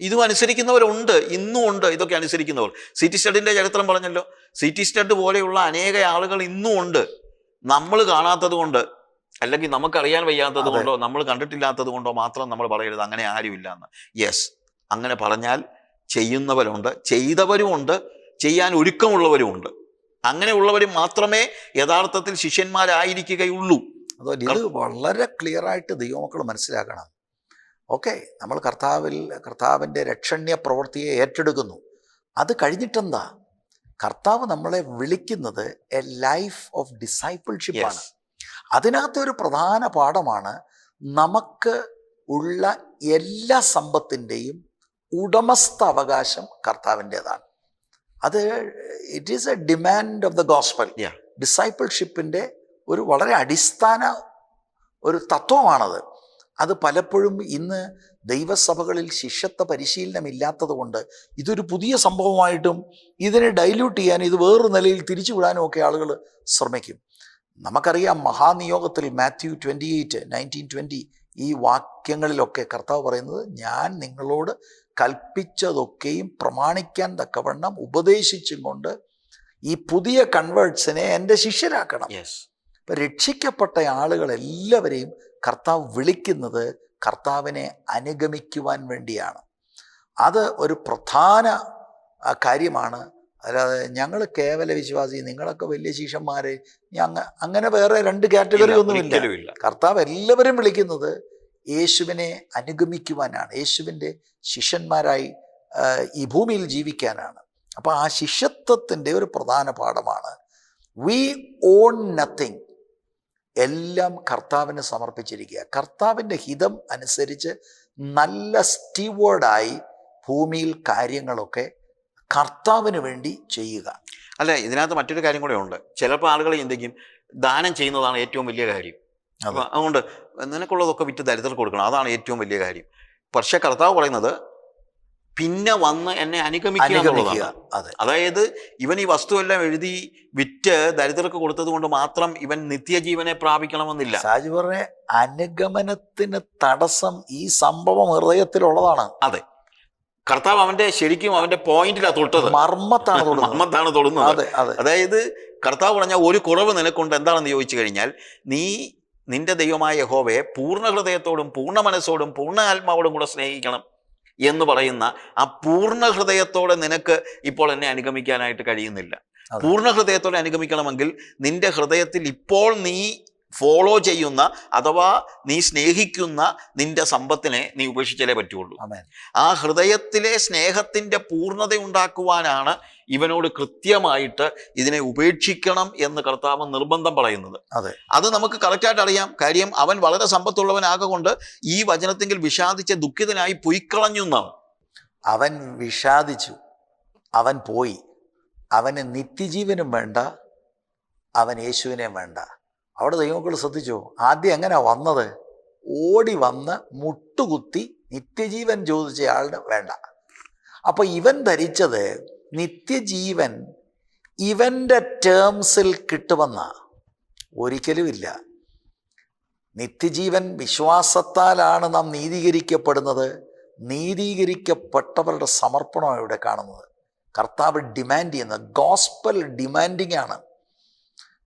ഇതും അനുസരിക്കുന്നവരുണ്ട്. ഇന്നും ഉണ്ട്. ഇതൊക്കെ അനുസരിക്കുന്നവർ. സിറ്റി സ്റ്റഡിന്റെ ചരിത്രം പറഞ്ഞല്ലോ. സിറ്റി സ്റ്റഡ് പോലെയുള്ള അനേക ആളുകൾ ഇന്നും ഉണ്ട്. നമ്മൾ കാണാത്തത് കൊണ്ട് അല്ലെങ്കിൽ നമുക്കറിയാൻ വയ്യാത്തത്. കൊണ്ടോ നമ്മൾ കണ്ടിട്ടില്ലാത്തത് കൊണ്ടോ മാത്രം നമ്മൾ പറയരുത് അങ്ങനെ ആരുമില്ല എന്ന് യെസ് അങ്ങനെ പറഞ്ഞാൽ ചെയ്യുന്നവരുണ്ട് ചെയ്തവരുമുണ്ട് ചെയ്യാൻ ഒരുക്കമുള്ളവരുമുണ്ട്. അങ്ങനെയുള്ളവർ മാത്രമേ യഥാർത്ഥത്തിൽ ശിഷ്യന്മാരായിരിക്കുകയുള്ളൂ. അതുപോലെ ഇത് വളരെ ക്ലിയർ ആയിട്ട് ദൈവമക്കൾ മനസ്സിലാക്കണം. ഓക്കെ നമ്മൾ കർത്താവിൽ കർത്താവിന്റെ രക്ഷണീയ പ്രവൃത്തിയെ ഏറ്റെടുക്കുന്നു. അത് കഴിഞ്ഞിട്ടെന്താ? കർത്താവ് നമ്മളെ വിളിക്കുന്നത് എ ലൈഫ് ഓഫ് ഡിസൈപ്പിൾഷിപ്പാണ് Yes. അതിനകത്തെ ഒരു പ്രധാന പാഠമാണ് നമുക്ക് ഉള്ള എല്ലാ സമ്പത്തിന്റെയും ഉടമസ്ഥ അവകാശം കർത്താവിന്റെതാണ്. അത് it is a demand of the gospel. ഡിസൈപ്പിൾഷിപ്പിന്റെ ഒരു വളരെ അടിസ്ഥാന ഒരു തത്വമാണത്. അത് പലപ്പോഴും ഇന്ന് ദൈവസഭകളിൽ ശിഷ്യത്വ പരിശീലനം ഇല്ലാത്തത് കൊണ്ട് ഇതൊരു പുതിയ സംഭവമായിട്ടും ഇതിനെ ഡൈല്യൂട്ട് ചെയ്യാൻ ഇത് വേറൊരു നിലയിൽ തിരിച്ചു വിടാനും ഒക്കെ ആളുകൾ ശ്രമിക്കും. നമുക്കറിയാം മഹാനിയോഗത്തിൽ Matthew twenty eight nineteen twenty ഈ വാക്യങ്ങളിലൊക്കെ കർത്താവ് പറയുന്നത് ഞാൻ നിങ്ങളോട് കൽപ്പിച്ചതൊക്കെയും പ്രമാണിക്കാൻ തക്കവണ്ണം ഉപദേശിച്ചും കൊണ്ട് ഈ പുതിയ കൺവേർട്സിനെ എന്റെ ശിഷ്യരാക്കണം. ഇപ്പം രക്ഷിക്കപ്പെട്ട ആളുകളെല്ലാവരെയും കർത്താവ് വിളിക്കുന്നത് കർത്താവിനെ അനുഗമിക്കുവാൻ വേണ്ടിയാണ്. അത് ഒരു പ്രധാന കാര്യമാണ്. അല്ലാതെ ഞങ്ങൾ കേവല വിശ്വാസി നിങ്ങളൊക്കെ വലിയ ശിഷ്യന്മാരെ ഞങ്ങ അങ്ങനെ വേറെ രണ്ട് കാറ്റഗറി ഒന്നുമില്ല. കർത്താവ് എല്ലാവരും വിളിക്കുന്നത് യേശുവിനെ അനുഗമിക്കുവാനാണ്. യേശുവിന്റെ ശിഷ്യന്മാരായി ഈ ഭൂമിയിൽ ജീവിക്കാനാണ്. അപ്പോൾ ആ ശിഷ്യത്വത്തിന്റെ ഒരു പ്രധാന പാഠമാണ്. വി ഓൺ നത്തിങ് എല്ലാം കർത്താവിന് സമർപ്പിച്ചിരിക്കുക. കർത്താവിന്റെ ഹിതം അനുസരിച്ച് നല്ല സ്റ്റീവേർഡായി ഭൂമിയിൽ കാര്യങ്ങളൊക്കെ കർത്താവിന് വേണ്ടി ചെയ്യുക. അല്ല ഇതിനകത്ത് മറ്റൊരു കാര്യം കൂടെ ഉണ്ട്. ചിലപ്പോൾ ആളുകൾ ചിന്തിക്കും ദാനം ചെയ്യുന്നതാണ് ഏറ്റവും വലിയ കാര്യം. അതെ. അതുകൊണ്ട് നിനക്കുള്ളതൊക്കെ വിറ്റ് ദരിദ്രർക്ക് കൊടുക്കണം. അതാണ് ഏറ്റവും വലിയ കാര്യം. പക്ഷേ കർത്താവ് പറയുന്നത് പിന്നെ വന്ന് എന്നെ അനുഗമിക്കുക അനുഗമിക്കുക. അതെ. അതായത് ഇവൻ ഈ വസ്തുവെല്ലാം എഴുതി വിറ്റ് ദരിദ്രർക്ക് കൊടുത്തത് കൊണ്ട് മാത്രം ഇവൻ നിത്യജീവനെ പ്രാപിക്കണമെന്നില്ല. ഷാജി പറഞ്ഞ അനുഗമനത്തിന് തടസ്സം ഈ സംഭവം ഹൃദയത്തിലുള്ളതാണ്. അതെ. കർത്താവ് അവന്റെ ശരിക്കും അവന്റെ പോയിന്റിലാണ് തൊട്ടത്. മർമ്മത്താണ് മർമ്മത്താണ് തൊടുന്നത്. അതെ അതെ. അതായത് കർത്താവ് പറഞ്ഞ ഒരു കുറവ് നിനക്കുണ്ട് എന്താണെന്ന് ചോദിച്ചു കഴിഞ്ഞാൽ നീ നിന്റെ ദൈവമായ യഹോവയെ പൂർണ ഹൃദയത്തോടും പൂർണ മനസ്സോടും പൂർണ ആത്മാവോടും കൂടെ സ്നേഹിക്കണം എന്ന് പറയുന്ന ആ പൂർണ ഹൃദയത്തോടെ നിനക്ക് ഇപ്പോൾ എന്നെ അനുഗമിക്കാനായിട്ട് കഴിയുന്നില്ല. പൂർണ ഹൃദയത്തോടെ അനുഗമിക്കണമെങ്കിൽ നിന്റെ ഹൃദയത്തിൽ ഇപ്പോൾ നീ ഫോളോ ചെയ്യുന്ന അഥവാ നീ സ്നേഹിക്കുന്ന നിന്റെ സമ്പത്തിനെ നീ ഉപേക്ഷിച്ചാലേ പറ്റുള്ളൂ. ആ ഹൃദയത്തിലെ സ്നേഹത്തിന്റെ പൂർണത ഉണ്ടാക്കുവാനാണ് ഇവനോട് കൃത്യമായിട്ട് ഇതിനെ ഉപേക്ഷിക്കണം എന്ന് കർത്താവ് നിർബന്ധം പറയുന്നത്. അതെ. അത് നമുക്ക് കറക്റ്റായിട്ട് അറിയാം. കാര്യം അവൻ വളരെ സമ്പത്തുള്ളവനാകൊണ്ട് ഈ വചനത്തെങ്കിൽ വിഷാദിച്ച ദുഃഖിതനായി പൊയ്ക്കളഞ്ഞു എന്നാണ്. അവൻ വിഷാദിച്ചു. അവൻ പോയി. അവന് നിത്യജീവനും വേണ്ട. അവൻ യേശുവിനെയും വേണ്ട. അവിടെ ദൈവമക്കൾ ശ്രദ്ധിച്ചോ? ആദ്യം എങ്ങനെ വന്നത്? ഓടി വന്ന് മുട്ടുകുത്തി നിത്യജീവൻ ചോദിച്ച ആളുടെ വേണ്ട. അപ്പോൾ ഇവൻ ധരിച്ചത് നിത്യജീവൻ ഇവന്റെ ടേംസിൽ കിട്ടുമെന്ന ഒരിക്കലുമില്ല നിത്യജീവൻ വിശ്വാസത്താലാണ് നാം നീതീകരിക്കപ്പെടുന്നത്. നീതീകരിക്കപ്പെട്ടവരുടെ സമർപ്പണമാണ് ഇവിടെ കാണുന്നത്. കർത്താവ് ഡിമാൻഡ് ചെയ്യുന്നത് ഗോസ്പൽ ഡിമാൻഡിങ് ആണ്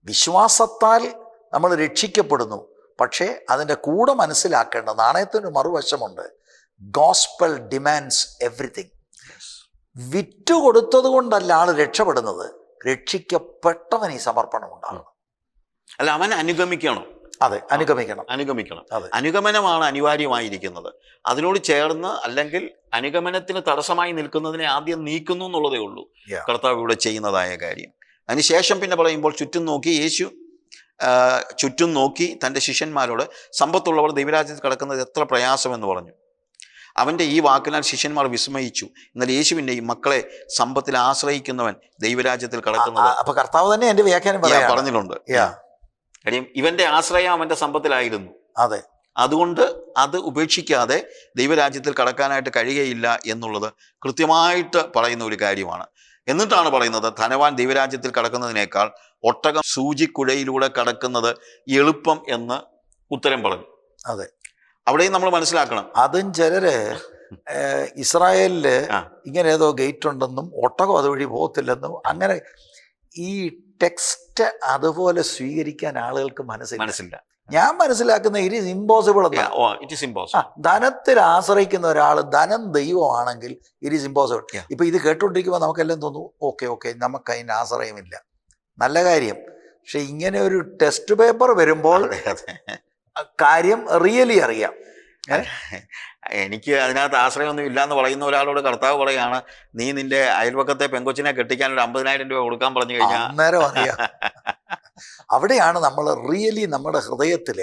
വിശ്വാസത്താൽ നമ്മൾ രക്ഷിക്കപ്പെടുന്നു. പക്ഷേ അതിന്റെ കൂടെ മനസ്സിലാക്കേണ്ട നാണയത്തിന് മറുവശമുണ്ട്. ഗോസ്പൽ ഡിമാൻഡ്സ് എവറിത്തിങ് വിറ്റ് കൊടുത്തത് കൊണ്ടല്ല ആൾ രക്ഷപ്പെടുന്നത്. രക്ഷിക്കപ്പെട്ടവൻ ഈ സമർപ്പണം ഉണ്ടാകണം. അല്ല അവൻ അനുഗമിക്കണം. അതെ അനുഗമിക്കണം. അനുഗമിക്കണം. അതെ. അനുഗമനമാണ് അനിവാര്യമായിരിക്കുന്നത്. അതിനോട് ചേർന്ന് അല്ലെങ്കിൽ അനുഗമനത്തിന് തടസ്സമായി നിൽക്കുന്നതിനെ ആദ്യം നീക്കുന്നു എന്നുള്ളതേ ഉള്ളൂ. കർത്താവ് ഇവിടെ ചെയ്യുന്നതായ കാര്യം. അതിനുശേഷം പിന്നെ പറയുമ്പോൾ ചുറ്റും നോക്കി യേശു ചുറ്റും നോക്കി തന്റെ ശിഷ്യന്മാരോട് സമ്പത്തുള്ളവർ ദൈവരാജ്യത്ത് കിടക്കുന്നത് എത്ര പ്രയാസമെന്ന് പറഞ്ഞു. അവന്റെ ഈ വാക്കിനാൽ ശിഷ്യന്മാർ വിസ്മയിച്ചു. എന്നാൽ യേശുവിന്റെയും മക്കളെ സമ്പത്തിൽ ആശ്രയിക്കുന്നവൻ ദൈവരാജ്യത്തിൽ കിടക്കുന്നത് അപ്പൊ കർത്താവ് തന്നെ എന്റെ വ്യാഖ്യാനം പറഞ്ഞിട്ടുണ്ട്. കാര്യം ഇവന്റെ ആശ്രയം അവന്റെ സമ്പത്തിലായിരുന്നു. അതെ. അതുകൊണ്ട് അത് ഉപേക്ഷിക്കാതെ ദൈവരാജ്യത്തിൽ കടക്കാനായിട്ട് കഴിയുകയില്ല എന്നുള്ളത് കൃത്യമായിട്ട് പറയുന്ന ഒരു കാര്യമാണ്. എന്നിട്ടാണ് പറയുന്നത് ധനവാൻ ദൈവരാജ്യത്തിൽ കടക്കുന്നതിനേക്കാൾ ഒട്ടകം സൂചിക്കുഴയിലൂടെ കടക്കുന്നത് എളുപ്പം എന്ന് ഉത്തരം പറഞ്ഞു. അതെ. അവിടെയും നമ്മൾ മനസ്സിലാക്കണം. അതും ചിലര് ഇസ്രായേലിൽ ഇങ്ങനെ ഏതോ ഗേറ്റ് ഉണ്ടെന്നും ഒട്ടകം അതുവഴി പോകത്തില്ലെന്നും അങ്ങനെ ഈ ടെക്സ്റ്റ് അതുപോലെ സ്വീകരിക്കാൻ ആളുകൾക്ക് മനസ്സില്ല. മനസ്സില്ല. ഞാൻ മനസ്സിലാക്കുന്ന it is impossible it is impossible ധനത്തിൽ ആശ്രയിക്കുന്ന ഒരാൾ ധനം ദൈവമാണെങ്കിൽ ഇറ്റ് ഈസ് ഇമ്പോസിബിൾ ഇപ്പൊ ഇത് കേട്ടോണ്ടിരിക്കുമ്പോൾ നമുക്കെല്ലാം തോന്നും ഓക്കെ ഓക്കെ നമുക്ക് അതിന് ആശ്രയമില്ല. നല്ല കാര്യം. പക്ഷെ ഇങ്ങനെ ഒരു ടെസ്റ്റ് പേപ്പർ വരുമ്പോൾ കാര്യം റിയലി അറിയാം. എനിക്ക് അതിനകത്ത് ആശ്രയമൊന്നും ഇല്ലാന്ന് പറയുന്ന ഒരാളോട് കർത്താവ് പറയാണ് നീ നിന്റെ അയൽവക്കത്തെ പെങ്കൊച്ചിനെ കെട്ടിക്കാൻ ഒരു അമ്പതിനായിരം രൂപ കൊടുക്കാൻ പറഞ്ഞു കഴിഞ്ഞാൽ അന്നേരം അറിയാം. അവിടെയാണ് നമ്മൾ റിയലി നമ്മുടെ ഹൃദയത്തിൽ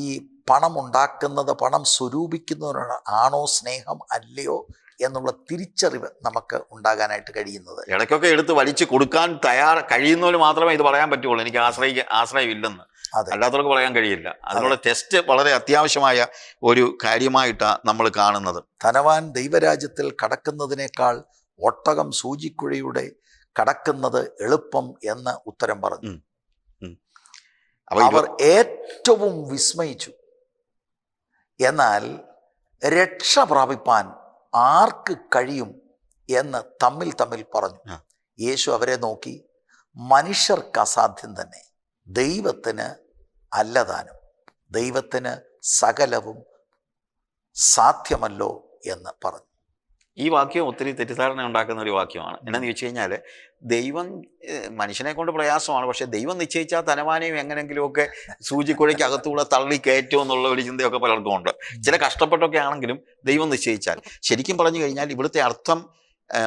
ഈ പണം ഉണ്ടാക്കുന്നത് പണം സ്വരൂപിക്കുന്നവരാണ് ആണോ സ്നേഹം അല്ലയോ എന്നുള്ള തിരിച്ചറിവ് നമുക്ക് ഉണ്ടാകാനായിട്ട് കഴിയുന്നത്. ഇടയ്ക്കൊക്കെ എടുത്ത് വലിച്ചു കൊടുക്കാൻ തയ്യാർ കഴിയുന്നവർ മാത്രമേ ഇത് പറയാൻ പറ്റുള്ളൂ. എനിക്ക് ആശ്രയിക്ക ആശ്രയമില്ലെന്ന്. അല്ലാത്തവർക്ക് പറയാൻ കഴിയില്ല. അതിനുള്ള ടെസ്റ്റ് വളരെ അത്യാവശ്യമായ ഒരു കാര്യമായിട്ടാണ് നമ്മൾ കാണുന്നത്. ധനവാൻ ദൈവരാജ്യത്തിൽ കടക്കുന്നതിനേക്കാൾ ഒട്ടകം സൂചിക്കുഴയുടെ കടക്കുന്നത് എളുപ്പം എന്ന് ഉത്തരം പറഞ്ഞു. അവർ ഏറ്റവും വിസ്മയിച്ചു. എന്നാൽ രക്ഷ പ്രാപിപ്പാൻ ആർക്ക് കഴിയും എന്ന് തമ്മിൽ തമ്മിൽ പറഞ്ഞു. യേശു അവരെ നോക്കി. മനുഷ്യർക്ക് അസാധ്യം തന്നെ. ദൈവത്തിന് അല്ലതാനും ദൈവത്തിന് സകലവും സാധ്യമല്ലോ എന്ന് പറഞ്ഞു. ഈ വാക്യം ഒത്തിരി തെറ്റിദ്ധാരണ ഉണ്ടാക്കുന്ന ഒരു വാക്യമാണ്. എന്നാന്ന് ചോദിച്ചു കഴിഞ്ഞാൽ ദൈവം മനുഷ്യനെ കൊണ്ട് പ്രയാസമാണ്. പക്ഷെ ദൈവം നിശ്ചയിച്ചാൽ തനവാനെയും എങ്ങനെങ്കിലുമൊക്കെ സൂചിക്കുഴയ്ക്ക് അകത്തൂടെ തള്ളി കയറ്റുമോ എന്നുള്ള ഒരു ചിന്തയൊക്കെ പലർക്കും ഉണ്ട്. ചില കഷ്ടപ്പെട്ടൊക്കെ ആണെങ്കിലും ദൈവം നിശ്ചയിച്ചാൽ. ശരിക്കും പറഞ്ഞു കഴിഞ്ഞാൽ ഇവിടുത്തെ അർത്ഥം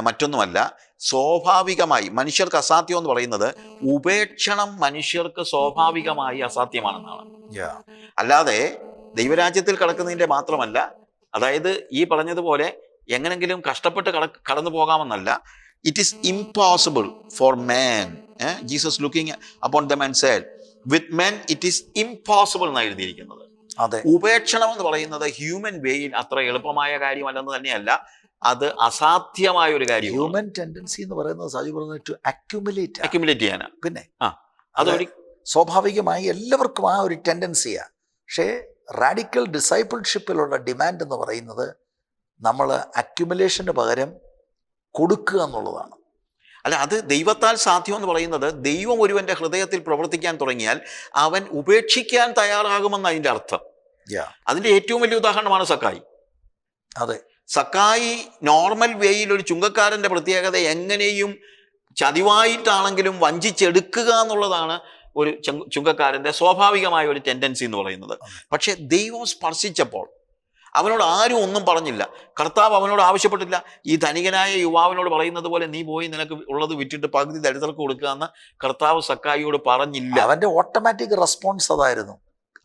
മറ്റൊന്നുമല്ല. സ്വാഭാവികമായി മനുഷ്യർക്ക് അസാധ്യം എന്ന് പറയുന്നത് ഉപേക്ഷണം മനുഷ്യർക്ക് സ്വാഭാവികമായി അസാധ്യമാണെന്നാണ്. അല്ലാതെ ദൈവരാജ്യത്തിൽ കടക്കുന്നതിന്റെ മാത്രമല്ല അതായത് ഈ പറഞ്ഞതുപോലെ എങ്ങനെങ്കിലും കഷ്ടപ്പെട്ട് കട കടന്നു പോകാമെന്നല്ല it is impossible for man Jesus looking upon the man said with men it is impossible എന്നാണ് എഴുതിയിരിക്കുന്നത്. അതെ. ഉപേക്ഷണം എന്ന് പറയുന്നത് ഹ്യൂമൻ വേയിൽ അത്ര എളുപ്പമായ കാര്യമല്ലെന്ന് തന്നെയല്ല അത് അസാധ്യമായ ഒരു കാര്യം ഹ്യൂമൻ ടെൻഡൻസി എന്ന് പറയുന്നത് സാജു പറഞ്ഞത് ടു അക്യുമുലേറ്റ് അക്യുമുലേറ്റ് ചെയ്യാനാണ്. പിന്നെ ആ അതൊരു സ്വാഭാവികമായി എല്ലാവർക്കും ആ ഒരു ടെൻഡൻസിയാണ് പക്ഷേ റാഡിക്കൽ ഡിസൈപ്പിൾഷിപ്പിലുള്ള ഡിമാൻഡ് എന്ന് പറയുന്നത് നമ്മൾ അക്യുമുലേഷന് പകരം കൊടുക്കുക എന്നുള്ളതാണ്. അല്ല അത് ദൈവത്താൽ സാധ്യമെന്ന് പറയുന്നത് ദൈവം ഒരുവന്റെ ഹൃദയത്തിൽ പ്രവർത്തിക്കാൻ തുടങ്ങിയാൽ അവൻ ഉപേക്ഷിക്കാൻ തയ്യാറാകുമെന്ന് അതിന്റെ അർത്ഥം. അതിന്റെ ഏറ്റവും വലിയ ഉദാഹരണമാണ് സക്കായി. അതെ. സക്കായി നോർമൽ വേയിൽ ഒരു ചുങ്കക്കാരന്റെ പ്രത്യേകത എങ്ങനെയും ചതിവായിട്ടാണെങ്കിലും വഞ്ചിച്ചെടുക്കുക എന്നുള്ളതാണ് ഒരു ചുങ്കക്കാരന്റെ സ്വാഭാവികമായ ഒരു ടെൻഡൻസി എന്ന് പറയുന്നത്. പക്ഷേ ദൈവം സ്പർശിച്ചപ്പോൾ അവനോട് ആരും ഒന്നും പറഞ്ഞില്ല. കർത്താവ് അവനോട് ആവശ്യപ്പെട്ടില്ല. ഈ ധനികനായ യുവാവിനോട് പറയുന്നത് പോലെ നീ പോയി നിനക്ക് ഉള്ളത് വിറ്റിട്ട് പകുതി ദരിദ്രർക്ക് കൊടുക്കുക എന്ന് കർത്താവ് സക്കായിയോട് പറഞ്ഞില്ല. അവന്റെ ഓട്ടോമാറ്റിക് റെസ്പോൺസ് അതായിരുന്നു.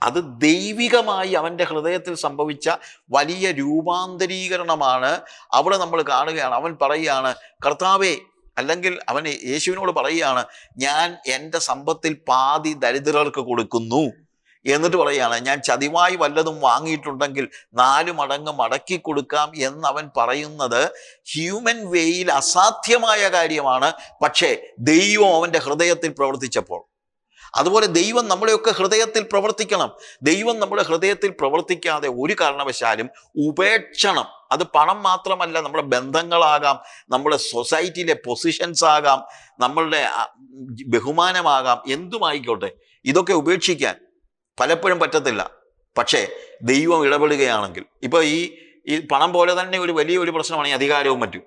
അത് ദൈവികമായി അവന്റെ ഹൃദയത്തിൽ സംഭവിച്ച വലിയ രൂപാന്തരീകരണമാണ്. അവിടെ നമ്മൾ കാണുകയാണ്. അവൻ പറയുകയാണ് കർത്താവേ അല്ലെങ്കിൽ അവൻ യേശുവിനോട് പറയുകയാണ് ഞാൻ എന്റെ സമ്പത്തിൽ പാതി ദരിദ്രർക്ക് കൊടുക്കുന്നു. എന്നിട്ട് പറയുകയാണ് ഞാൻ ചതിവായി വല്ലതും വാങ്ങിയിട്ടുണ്ടെങ്കിൽ നാല് മടങ്ങ് മടക്കി കൊടുക്കാം എന്ന് അവൻ പറയുന്നത് ഹ്യൂമൻ വേയിൽ അസാധ്യമായ കാര്യമാണ്. പക്ഷേ ദൈവം അവന്റെ ഹൃദയത്തിൽ പ്രവർത്തിച്ചപ്പോൾ. അതുപോലെ ദൈവം നമ്മളെയൊക്കെ ഹൃദയത്തിൽ പ്രവർത്തിക്കണം. ദൈവം നമ്മുടെ ഹൃദയത്തിൽ പ്രവർത്തിക്കാതെ ഒരു കാരണവശാലും ഉപേക്ഷണം അത് പണം മാത്രമല്ല നമ്മുടെ ബന്ധങ്ങളാകാം നമ്മുടെ സൊസൈറ്റിയിലെ പൊസിഷൻസ് ആകാം നമ്മളുടെ ബഹുമാനമാകാം എന്തുമായിക്കോട്ടെ ഇതൊക്കെ ഉപേക്ഷിക്കാൻ. പലപ്പോഴും പറ്റത്തില്ല. പക്ഷേ ദൈവം ഇടപെടുകയാണെങ്കിൽ ഇപ്പോൾ ഈ ഈ പണം പോലെ തന്നെ ഒരു വലിയൊരു പ്രശ്നമാണ് ഈ അധികാരവും മറ്റും.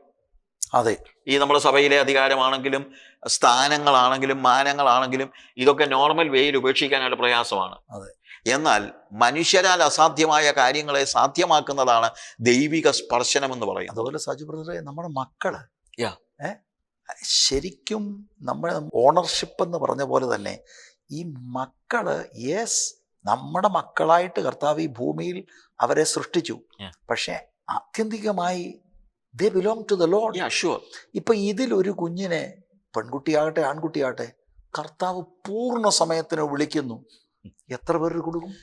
അതെ. ഈ നമ്മുടെ സഭയിലെ അധികാരമാണെങ്കിലും സ്ഥാനങ്ങളാണെങ്കിലും മാനങ്ങളാണെങ്കിലും ഇതൊക്കെ നോർമൽ വേയിൽ ഉപേക്ഷിക്കാനായിട്ട് പ്രയാസമാണ്. അതെ. എന്നാൽ മനുഷ്യരാൽ അസാധ്യമായ കാര്യങ്ങളെ സാധ്യമാക്കുന്നതാണ് ദൈവിക സ്പർശനം എന്ന് പറയുന്നത്. അതുപോലെ സജു ബ്രദറെ നമ്മുടെ. ഏ ശരിക്കും നമ്മുടെ ഓണർഷിപ്പ് എന്ന് പറഞ്ഞ പോലെ തന്നെ ഈ മക്കൾ യെസ് നമ്മുടെ മക്കളായിട്ട് കർത്താവ് ഈ ഭൂമിയിൽ അവരെ സൃഷ്ടിച്ചു. പക്ഷേ ആത്യന്തികമായി they belong to the Lord sure ഇതിൽ ഒരു കുഞ്ഞിനെ പെൺകുട്ടിയാകട്ടെ ആൺകുട്ടിയാകട്ടെ കർത്താവ് പൂർണ സമയത്തിന് വിളിക്കുന്നു. എത്ര പേര് കൊടുക്കും?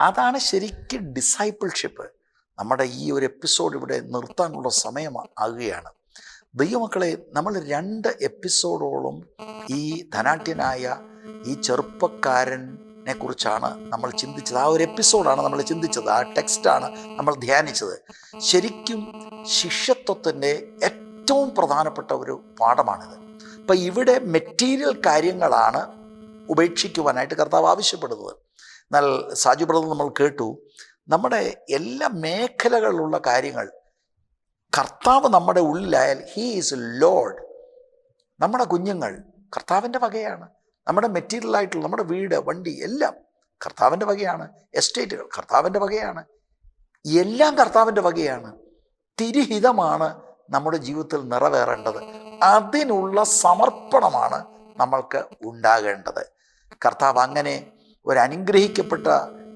അതാണ് ശരിക്കും ഡിസൈപ്പിൾഷിപ്പ് നമ്മുടെ ഈ ഒരു എപ്പിസോഡ് ഇവിടെ നിർത്താനുള്ള സമയം ആകുകയാണ് ദൈവമക്കളെ നമ്മൾ രണ്ട് എപ്പിസോഡോളം ഈ ധനാട്യനായ ഈ ചെറുപ്പക്കാരനെ കുറിച്ചാണ് നമ്മൾ ചിന്തിച്ചത്. ആ ഒരു എപ്പിസോഡാണ് നമ്മൾ ചിന്തിച്ചത്. ആ ടെക്സ്റ്റാണ് നമ്മൾ ധ്യാനിച്ചത്. ശരിക്കും ശിഷ്യത്വത്തിന്റെ ഏറ്റവും പ്രധാനപ്പെട്ട ഒരു പാഠമാണിത്. അപ്പം ഇവിടെ മെറ്റീരിയൽ കാര്യങ്ങളാണ് ഉപേക്ഷിക്കുവാനായിട്ട് കർത്താവ് ആവശ്യപ്പെടുന്നത്. എന്നാൽ സാജു ബ്രദർ നമ്മൾ കേട്ടു നമ്മുടെ എല്ലാ മേഖലകളിലുള്ള കാര്യങ്ങൾ കർത്താവ് നമ്മുടെ ഉള്ളിലായാൽ ഹീ ഈസ് ലോഡ് നമ്മുടെ കുഞ്ഞുങ്ങൾ കർത്താവിന്റെ വകയാണ്. നമ്മുടെ മെറ്റീരിയൽ ആയിട്ടുള്ള നമ്മുടെ വീട് വണ്ടി എല്ലാം കർത്താവിന്റെ വകയാണ് എസ്റ്റേറ്റുകൾ കർത്താവിന്റെ വകയാണ്. എല്ലാം കർത്താവിന്റെ വകയാണ്. തിരുഹിതമാണ് നമ്മുടെ ജീവിതത്തിൽ നിറവേറേണ്ടത്. അതിനുള്ള സമർപ്പണമാണ് നമ്മൾക്ക് ഉണ്ടാകേണ്ടത്. കർത്താവ് അങ്ങനെ ഒരു അനുഗ്രഹിക്കപ്പെട്ട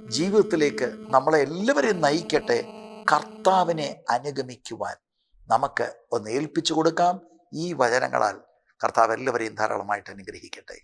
ജീവിതത്തിലേക്ക് നമ്മളെ എല്ലാവരെയും നയിക്കട്ടെ. കർത്താവിനെ അനുഗമിക്കുവാൻ നമുക്ക് ഒന്ന് ഏൽപ്പിച്ചു കൊടുക്കാം. ഈ വചനങ്ങളാൽ കർത്താവ് എല്ലാവരെയും ധാരാളമായിട്ട് അനുഗ്രഹിക്കട്ടെ.